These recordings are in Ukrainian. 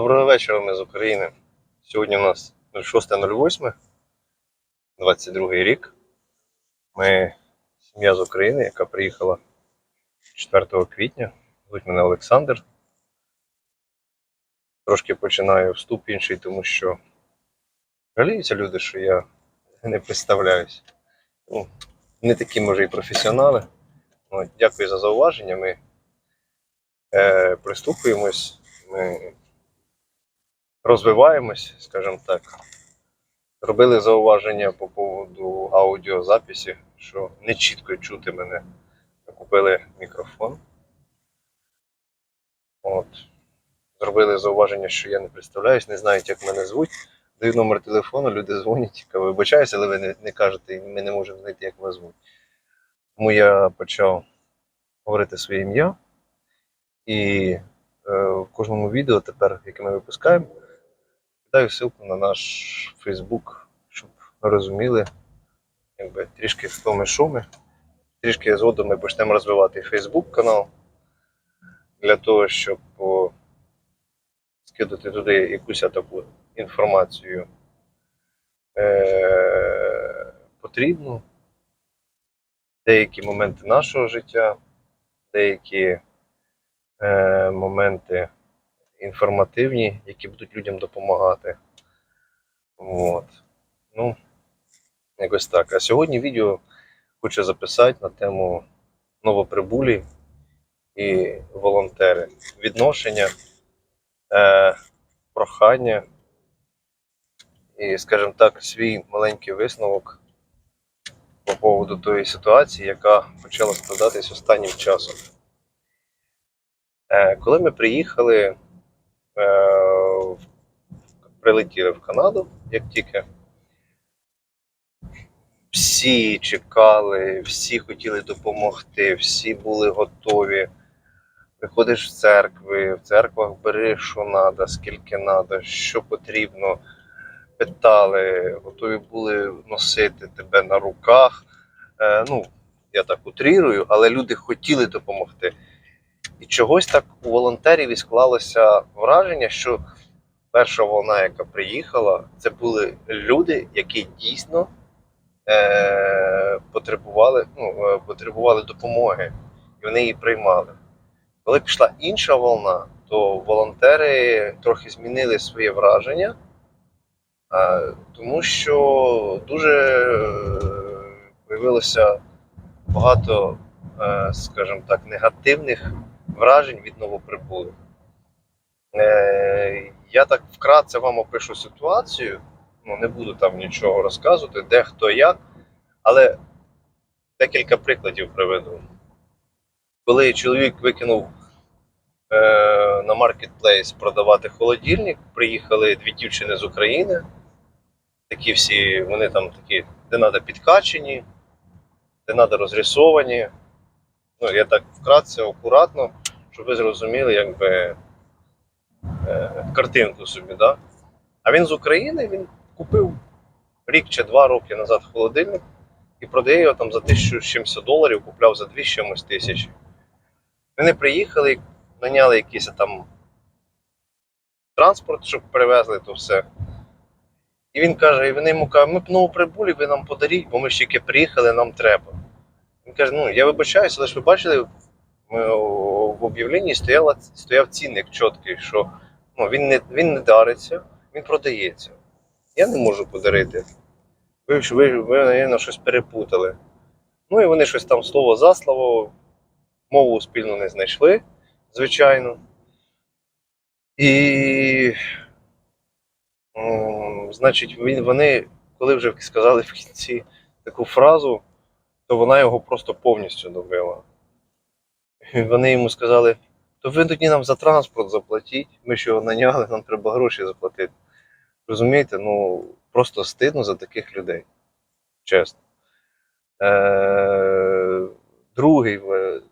Доброго вечора, ми з України. Сьогодні у нас 06.08, 22 рік. Ми сім'я з України, яка приїхала 4 квітня. Звуть мене Олександр. Трошки починаю вступ інший, тому що жаліються люди, що я не представляюсь. Ну, не такі, може, і професіонали. От, дякую за зауваження. Ми е, приступуємось. Ми розвиваємось, скажімо так. Робили зауваження по поводу аудіозаписі, що не чітко чути мене. Купили мікрофон. От. Зробили зауваження, що я не представляюсь, не знають, як мене звуть. Даю номер телефону, люди дзвонять, вибачаюся, але ви не, не кажете, ми не можемо знайти, як вас звуть. Тому я почав говорити своє ім'я. І е, в кожному відео тепер, яке ми випускаємо, Даю ссылку на наш Фейсбук, щоб ви розуміли, якби трішки хто ми що. Трішки згодом ми почнемо розвивати Фейсбук канал для того, щоб скидати туди якусь таку інформацію е- потрібну. Деякі моменти нашого життя, деякі е- моменти інформативні, які будуть людям допомагати. От. Ну, якось так. А сьогодні відео хочу записати на тему новоприбулі і волонтери. Відношення, е, прохання і, скажімо так, свій маленький висновок по поводу тої ситуації, яка почала складатись останнім часом. Е, коли ми приїхали прилетіли в Канаду, як тільки. Всі чекали, всі хотіли допомогти, всі були готові. Приходиш в церкви, в церквах бери, що треба, скільки треба, що потрібно. Питали, готові були носити тебе на руках. Е, ну, я так утрірую, але люди хотіли допомогти. І чогось так у волонтерів і склалося враження, що перша волна, яка приїхала, це були люди, які дійсно е- потребували, ну, е, потребували допомоги, і вони її приймали. Коли пішла інша волна, то волонтери трохи змінили своє враження, е- тому що дуже е- появилося багато, скажімо так, негативних вражень від новоприбулих. Е, я так вкратце вам опишу ситуацію, ну не буду там нічого розказувати, де хто як, але декілька прикладів приведу. Коли чоловік викинув е, на маркетплейс продавати холодильник, приїхали дві дівчини з України. Такі всі, вони там такі, де треба підкачені, де треба розрисовані. Ну, я так вкратце, акуратно, щоб ви зрозуміли, якби е, картинку собі. Да? А він з України він купив рік чи два роки назад холодильник і продає його там за 1070 доларів, купляв за 2 з чимось тисячі. Вони приїхали, наняли якийсь там транспорт, щоб привезли то все. І він каже, і вони йому кажуть, ми б нову прибулі, ви нам подаріть, бо ми ж тільки приїхали, нам треба. Він каже, ну я вибачаюся, але ж ви бачили, в об'явленні стояла, стояв цінник чіткий, що ну, він, не, він не дариться, він продається. Я не можу подарити. Ви, ви, ви, мабуть, щось перепутали. Ну і вони щось там слово за слово, мову спільно не знайшли, звичайно. І, м, значить, він, вони, коли вже сказали в кінці таку фразу, то вона його просто повністю добила. Вони йому сказали: то ви тоді нам за транспорт заплатіть, ми його наняли, нам треба гроші заплатити. Розумієте, ну просто стидно за таких людей. Чесно. Е, другий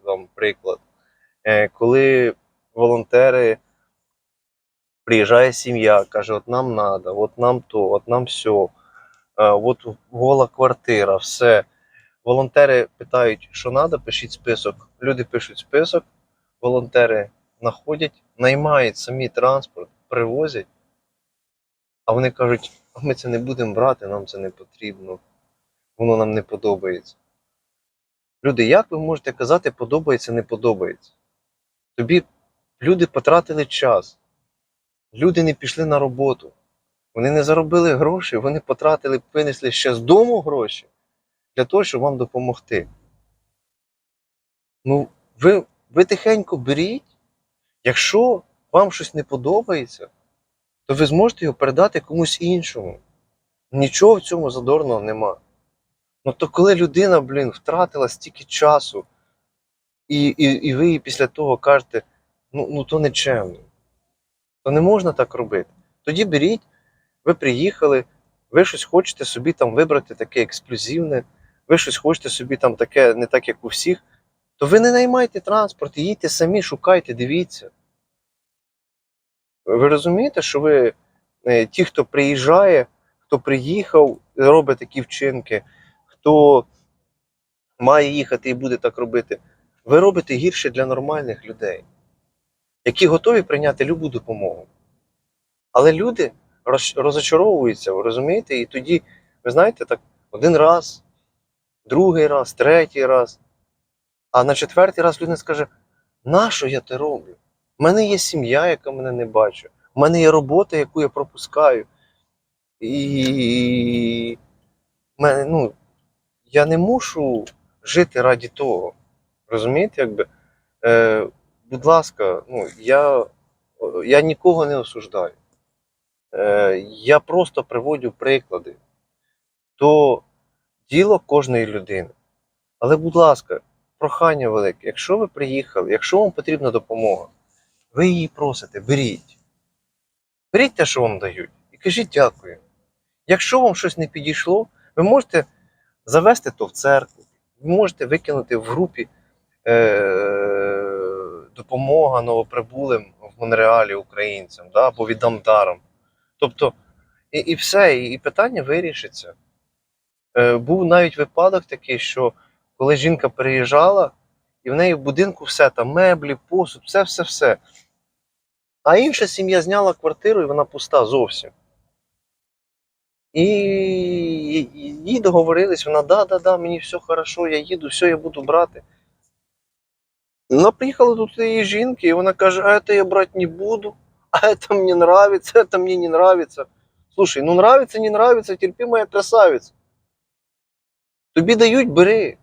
вам приклад. Е, коли волонтери приїжджає сім'я, каже, от нам треба, от нам то, от нам все, е, от гола квартира, все. Волонтери питають, що треба, пишіть список. Люди пишуть список, волонтери знаходять, наймають самі транспорт, привозять, а вони кажуть, ми це не будемо брати, нам це не потрібно, воно нам не подобається. Люди, як ви можете казати, подобається, не подобається? Тобі люди потратили час, люди не пішли на роботу, вони не заробили гроші, вони потратили, винесли ще з дому гроші для того, щоб вам допомогти. Ну, ви, ви тихенько беріть. Якщо вам щось не подобається, то ви зможете його передати комусь іншому. Нічого в цьому задорного нема. Ну то коли людина, блін, втратила стільки часу, і, і, і ви їй після того кажете, ну, ну то нечемно. То не можна так робити. Тоді беріть, ви приїхали, ви щось хочете собі там вибрати таке ексклюзивне, ви щось хочете собі там таке, не так, як у всіх, то ви не наймайте транспорт, їдьте самі, шукайте, дивіться. Ви розумієте, що ви е, ті, хто приїжджає, хто приїхав, робить такі вчинки, хто має їхати і буде так робити, ви робите гірше для нормальних людей, які готові прийняти любу допомогу. Але люди роз- розочаровуються, ви розумієте? І тоді, ви знаєте, так один раз, другий раз, третій раз. А на четвертий раз людина скаже: нащо я це роблю? У мене є сім'я, яка мене не бачить. У мене є робота, яку я пропускаю. І мене, ну, я не мушу жити раді того. Розумієте, якби? Е, будь ласка, ну, я, я нікого не осуждаю. Е, я просто приводю приклади. То діло кожної людини. Але, будь ласка, прохання велике, якщо ви приїхали, якщо вам потрібна допомога, ви її просите, беріть. Беріть те, що вам дають, і кажіть дякую. Якщо вам щось не підійшло, ви можете завести то в церкву, ви можете викинути в групі е- допомога новоприбулим в Монреалі українцям да, або віддам даром. Тобто, і, і все, і, питання вирішиться. Е, був навіть випадок такий, що коли жінка переїжджала, і в неї в будинку все там меблі, посуд, все, все, все. А інша сім'я зняла квартиру, і вона пуста зовсім. І їй договорились, вона да, да, да, мені все хорошо, я їду, все, я буду брати. Вона приїхала до цієї жінки, і вона каже, а це я брати не буду, а это мне нравится, это мне не нравится. Слушай, ну нравится, не нравится, терпи, моя красавиця. Тобі дають, бери.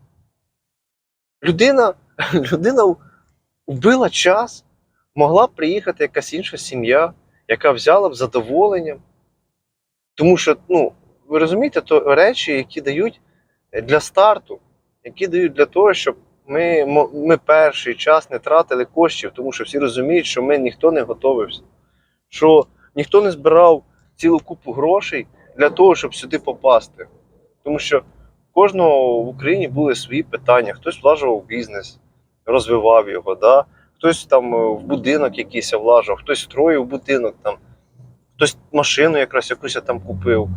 Людина, людина вбила час, могла б приїхати якась інша сім'я, яка взяла б задоволенням. Тому що, ну, ви розумієте, то речі, які дають для старту, які дають для того, щоб ми, ми перший час не тратили коштів, тому що всі розуміють, що ми ніхто не готовився, що ніхто не збирав цілу купу грошей для того, щоб сюди попасти. Тому що кожного в Україні були свої питання. Хтось влажував бізнес, розвивав його, да? хтось там е, в будинок якийсь влажав, хтось строїв будинок, там, хтось машину якраз якусь там купив.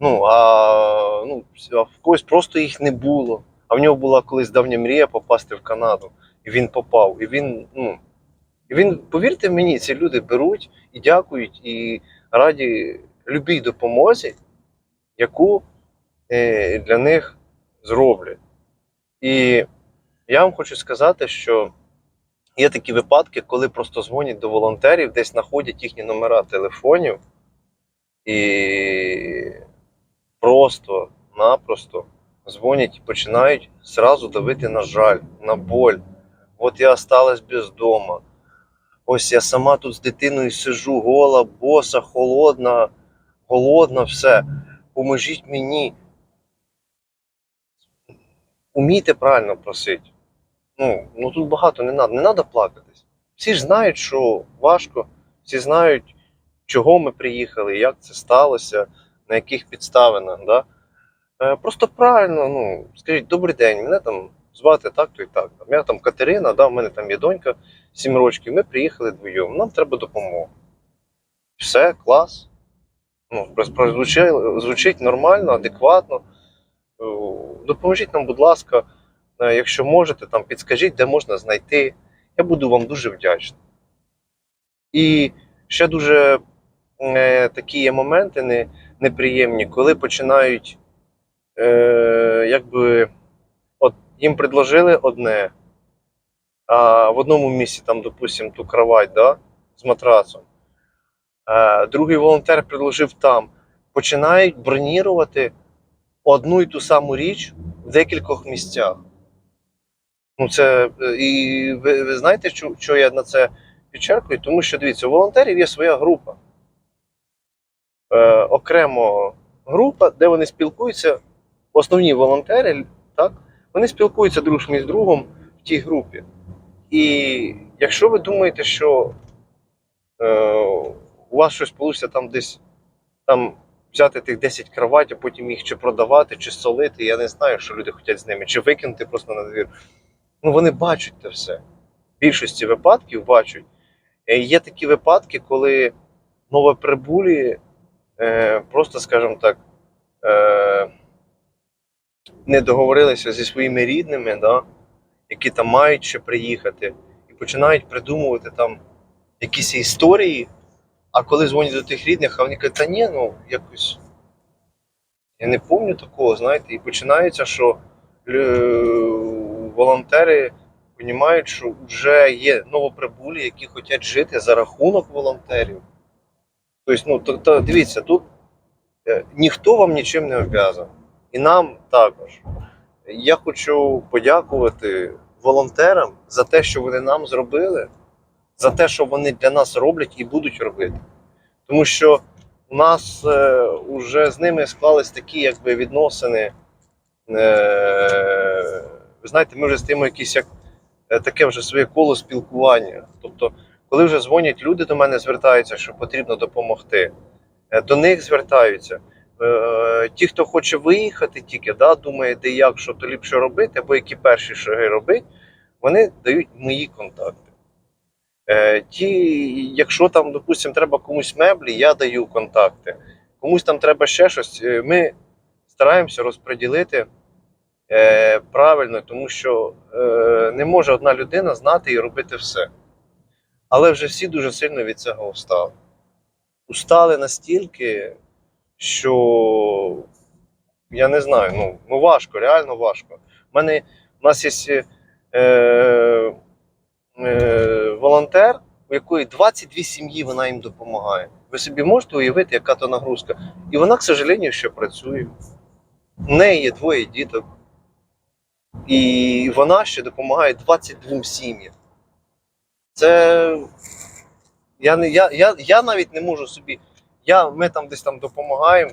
Ну, а, ну, а в когось просто їх не було. А в нього була колись давня мрія попасти в Канаду. І він попав. І він, ну, і він, повірте мені, ці люди беруть і дякують, і раді любій допомозі, яку е, для них зроблять. І я вам хочу сказати, що є такі випадки, коли просто дзвонять до волонтерів, десь знаходять їхні номера телефонів і просто-напросто дзвонять і починають зразу давити на жаль, на боль. От я осталась без дома. Ось я сама тут з дитиною сижу, гола, боса, холодна, голодна, все. Поможіть мені. Умійте правильно просити. Ну, ну тут багато не треба, не треба плакатись. Всі ж знають, що важко, всі знають, чого ми приїхали, як це сталося, на яких підставинах. Да? Е, просто правильно, ну, скажіть, добрий день, мене там звати так-то і так. Там, я там Катерина, да, в мене там є донька 7 років, ми приїхали вдвоєм, нам треба допомога. Все, клас. Ну, звучить, звучить нормально, адекватно. Е, Допоможіть нам, будь ласка, е, якщо можете, там підскажіть, де можна знайти. Я буду вам дуже вдячний. І Ще дуже е, такі є моменти не, неприємні, коли починають, е, якби, от їм предложили одне, а в одному місці, там, допустим, ту кровать, да, з матрацом. Е, другий волонтер предложив там. Починають бронірувати одну і ту саму річ в декількох місцях. Ну, це, е, і ви, ви знаєте, що, що я на це підчеркую? Тому що дивіться, у волонтерів є своя група. Е, окремо група, де вони спілкуються, основні волонтери, так, вони спілкуються друг між другом в тій групі. І якщо ви думаєте, що е, у вас щось вийде там десь там взяти тих 10 кроватів, потім їх чи продавати, чи солити, я не знаю, що люди хочуть з ними, чи викинути просто на двір. Ну, вони бачать це все. В більшості випадків бачать. Е, Є такі випадки, коли новоприбулі, е, просто, скажімо так, е, не договорилися зі своїми рідними, да, які там мають ще приїхати, і починають придумувати там якісь історії. А коли дзвонять до тих рідних, а вони кажуть, та ні, ну якось. Я не пам'ятаю такого, знаєте, і починається, що волонтери розуміють, що вже є новоприбулі, які хочуть жити за рахунок волонтерів. Тобто, ну, то, то, дивіться, тут е, ніхто вам нічим не обов'язаний. І нам також. Я хочу подякувати волонтерам за те, що вони нам зробили, за те, що вони для нас роблять і будуть робити. Тому що у нас е, вже з ними склались такі якби, відносини. Е, ви знаєте, ми вже стаємо якісь як е, таке вже своє коло спілкування. Тобто, коли вже дзвонять люди до мене, звертаються, що потрібно допомогти, е, до них звертаються. Е, ті, хто хоче виїхати тільки, да, думає, де як, що то ліпше робити, або які перші шаги робити, вони дають мої контакти. Е, ті, якщо там, допустимо, треба комусь меблі, я даю контакти. Комусь там треба ще щось. е, Ми стараємося розподілити е, правильно, тому що не може одна людина знати і робити все. Але вже всі дуже сильно від цього устали. Устали настільки, що я не знаю, ну, ну важко, реально важко. У мене у нас є е, е, волонтер, у якої 22 сім'ї вона їм допомагає. Ви собі можете уявити, яка то нагрузка. І вона, к сожалению, ще працює. У неї є двоє діток. І вона ще допомагає 22 сім'ям. Це. Я, не, я, я, я навіть не можу собі. Я, ми там десь там допомагаємо,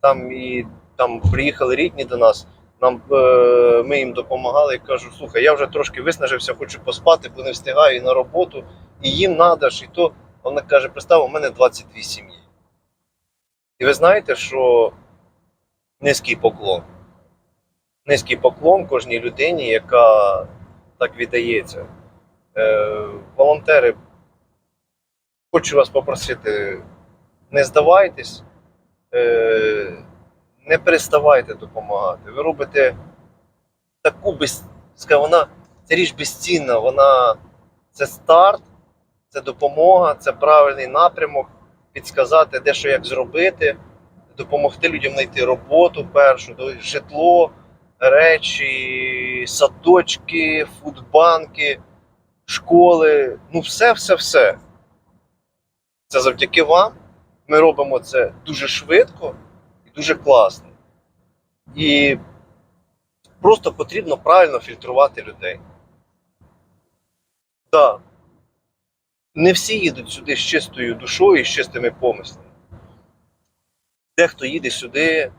там і там приїхали рідні до нас. Нам, е, ми їм допомагали і кажу, слухай, я вже трошки виснажився, хочу поспати, бо не встигаю і на роботу, і їм надо ж, і то. Вона каже, представ, у мене 22 сім'ї. І ви знаєте, що низький поклон. Низький поклон кожній людині, яка так віддається. Е, волонтери, хочу вас попросити, не здавайтесь, е, не переставайте допомагати. Ви робите таку без, вона, ця річ безцінна, вона це старт, це допомога, це правильний напрямок, підсказати, де що як зробити, допомогти людям знайти роботу першу, житло, речі, садочки, фудбанки, школи. Ну, все, все, все. Це завдяки вам. Ми робимо це дуже швидко дуже класно. І просто потрібно правильно фільтрувати людей. Так. Не всі їдуть сюди з чистою душою і з чистими помислами. Дехто їде сюди,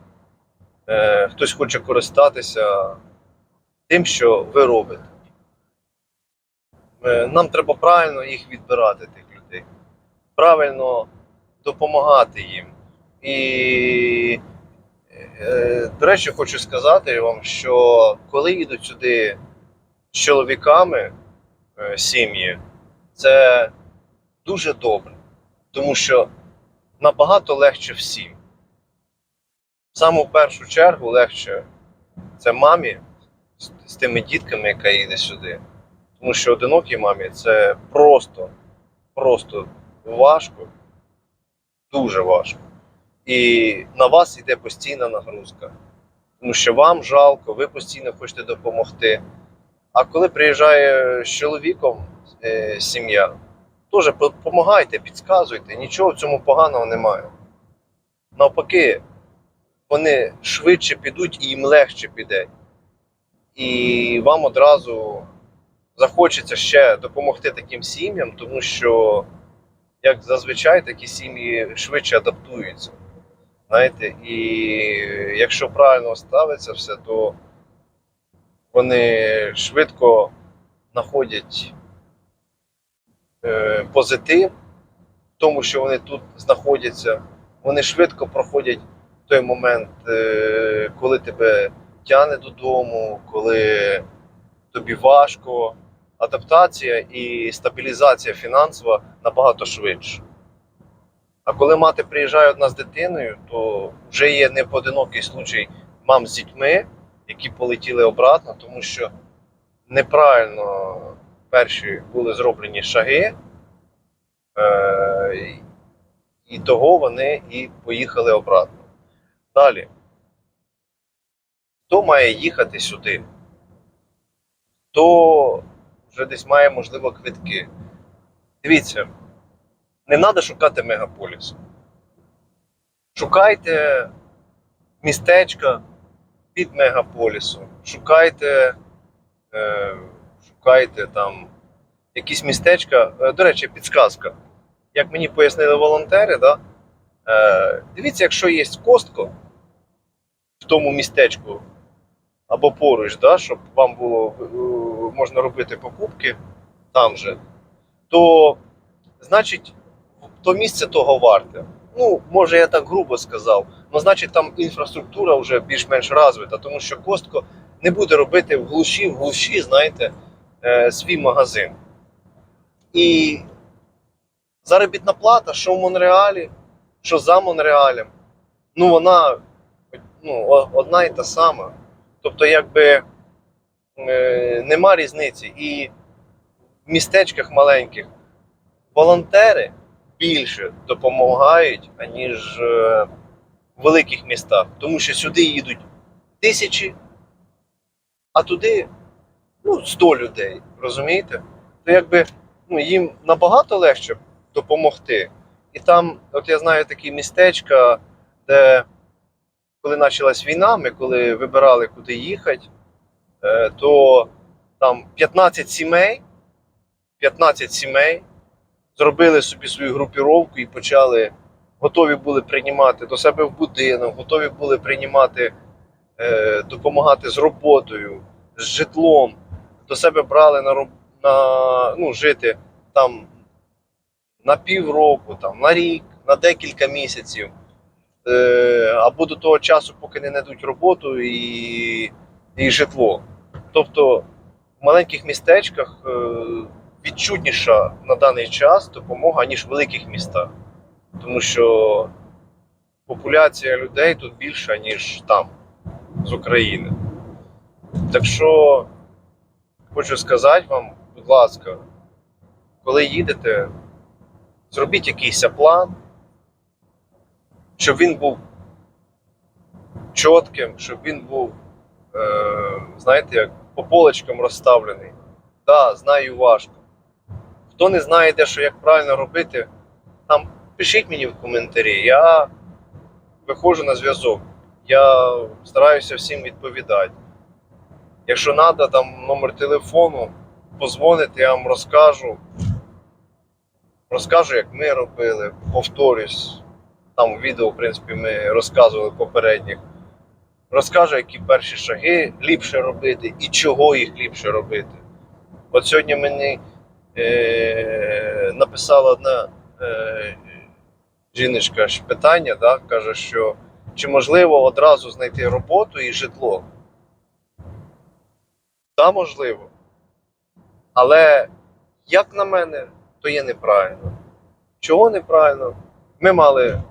е, хтось хоче користатися тим, що ви робите. Е, нам треба правильно їх відбирати, тих людей, правильно допомагати їм. І, е, до речі, хочу сказати вам, що коли їдуть сюди з чоловіками е, сім'ї, це дуже добре, тому що набагато легше всім. В саму першу чергу легше це мамі з, тими дітками, яка їде сюди. Тому що одинокій мамі це просто, просто важко, дуже важко. І на вас йде постійна нагрузка. Тому що вам жалко, ви постійно хочете допомогти. А коли приїжджає з чоловіком е, сім'я, теж допомагайте, підказуйте, нічого в цьому поганого немає. Навпаки, вони швидше підуть і їм легше піде. І вам одразу захочеться ще допомогти таким сім'ям, тому що, як зазвичай, такі сім'ї швидше адаптуються. Знаєте, і якщо правильно ставиться все, то вони швидко знаходять е, позитив в тому, що вони тут знаходяться. Вони швидко проходять той момент, е, коли тебе тягне додому, коли тобі важко. Адаптація і стабілізація фінансова набагато швидше. А коли мати приїжджає одна з дитиною, то вже є непоодинокий случай мам з дітьми, які полетіли обратно, тому що неправильно перші були зроблені шаги, е- і того вони і поїхали обратно. Далі. Хто має їхати сюди? Хто вже десь має, можливо, квитки? Дивіться, не треба шукати мегаполіс. Шукайте містечка під мегаполісом. Шукайте, е, шукайте там якісь містечка. Е, До речі, підсказка. Як мені пояснили волонтери, да, е, дивіться, якщо є костко в тому містечку або поруч, да, щоб вам було е, можна робити покупки там же, то значить то місце того варте. Ну, може, я так грубо сказав, але значить там інфраструктура вже більш-менш розвита, тому що Костко не буде робити в глуші, в глуші, знаєте, е, свій магазин. І заробітна плата, що в Монреалі, що за Монреалем, ну вона ну, одна і та сама. Тобто, якби е, нема різниці. І в містечках маленьких волонтери більше допомагають, аніж е, в великих містах. Тому що сюди їдуть тисячі, а туди ну, 100 людей. Розумієте? То якби ну, їм набагато легше допомогти. І там, от я знаю такі містечка, де коли почалась війна, ми коли вибирали, куди їхати, е, то там 15 сімей, 15 сімей зробили собі свою групіровку і почали, готові були приймати до себе в будинок, готові були приймати, е, допомагати з роботою, з житлом. До себе брали на, на ну, жити там на півроку, там, на рік, на декілька місяців. Е, або до того часу, поки не знайдуть роботу і, і житло. Тобто в маленьких містечках е, відчутніша на даний час допомога, ніж в великих містах. Тому що популяція людей тут більша, ніж там, з України. Так що хочу сказати вам, будь ласка, коли їдете, зробіть якийсь план, щоб він був чітким, щоб він був, е, знаєте, як по полочкам розставлений. Так, да, знаю важко. Хто не знає, де що як правильно робити, там пишіть мені в коментарі. Я виходжу на зв'язок. Я стараюся всім відповідати. Якщо треба, там номер телефону, позвоните, я вам розкажу. Розкажу, як ми робили, повторюсь. Там відео, в принципі, ми розказували попередніх. Розкажу, які перші шаги ліпше робити і чого їх ліпше робити. От сьогодні мені е, написала одна е, жіночка ж питання, да, каже, що чи можливо одразу знайти роботу і житло? Так, можливо. Але, як на мене, то є неправильно. Чого неправильно? Ми мали,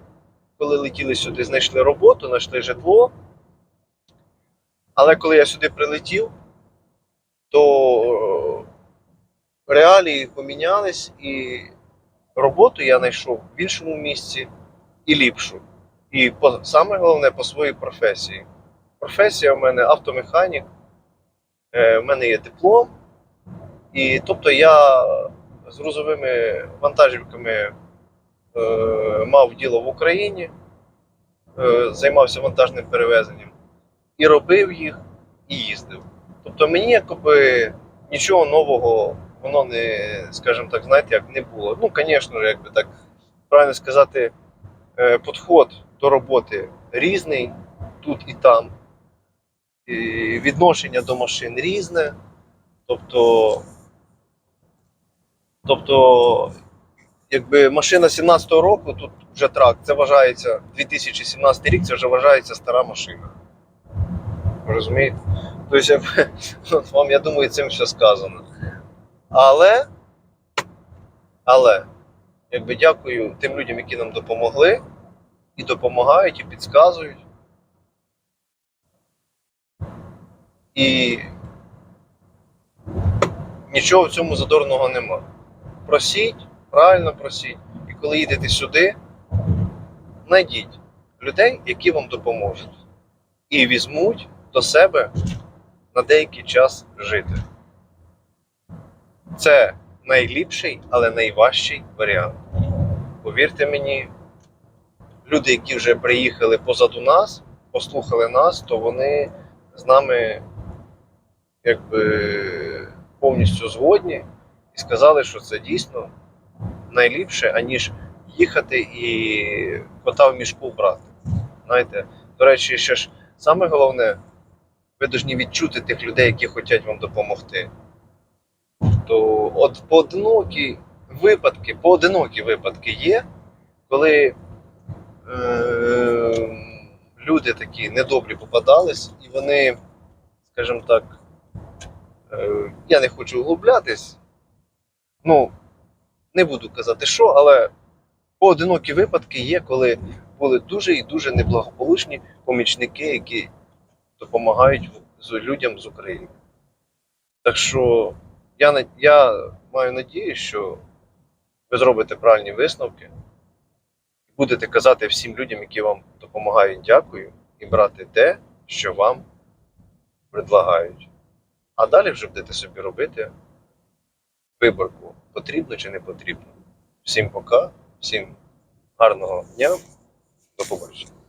коли летіли сюди, знайшли роботу, знайшли житло. Але коли я сюди прилетів, то реалії помінялись і роботу я знайшов в іншому місці і ліпшу. І по, саме головне по своїй професії. Професія в мене автомеханік, е, в мене є диплом. І тобто я з грузовими вантажівками е, мав діло в Україні, е, займався вантажним перевезенням і робив їх, і їздив. Тобто мені якби нічого нового воно не, скажімо так, знаєте, як не було. Ну, звісно, якби так правильно сказати, е, підход до роботи різний тут і там. І відношення до машин різне. Тобто, тобто, якби машина 17-го року, тут вже трак, це вважається 2017 рік, це вже вважається стара машина. Розумієте? Тобто, вам, я думаю, цим все сказано. Але, але, якби дякую тим людям, які нам допомогли, і допомагають, і підказують. І нічого в цьому задорного нема. Просіть, правильно просіть. І коли їдете сюди, знайдіть людей, які вам допоможуть. І візьмуть до себе на деякий час жити. Це найліпший, але найважчий варіант. Повірте мені, люди, які вже приїхали позаду нас, послухали нас, то вони з нами якби повністю згодні і сказали, що це дійсно найліпше, аніж їхати і кота в мішку брати. Знаєте, до речі, ще ж саме головне, ви повинні відчути тих людей, які хочуть вам допомогти. То от поодинокі випадки, поодинокі випадки є, коли е, люди такі недобрі попадались, і вони, скажімо так, е, я не хочу углублятись, ну, не буду казати що, але поодинокі випадки є, коли були дуже і дуже неблагополучні помічники, які допомагають людям з України. Так що я, я маю надію, що ви зробите правильні висновки, і будете казати всім людям, які вам допомагають, дякую, і брати те, що вам предлагають. А далі вже будете собі робити виборку, потрібно чи не потрібно. Всім пока, всім гарного дня, до побачення.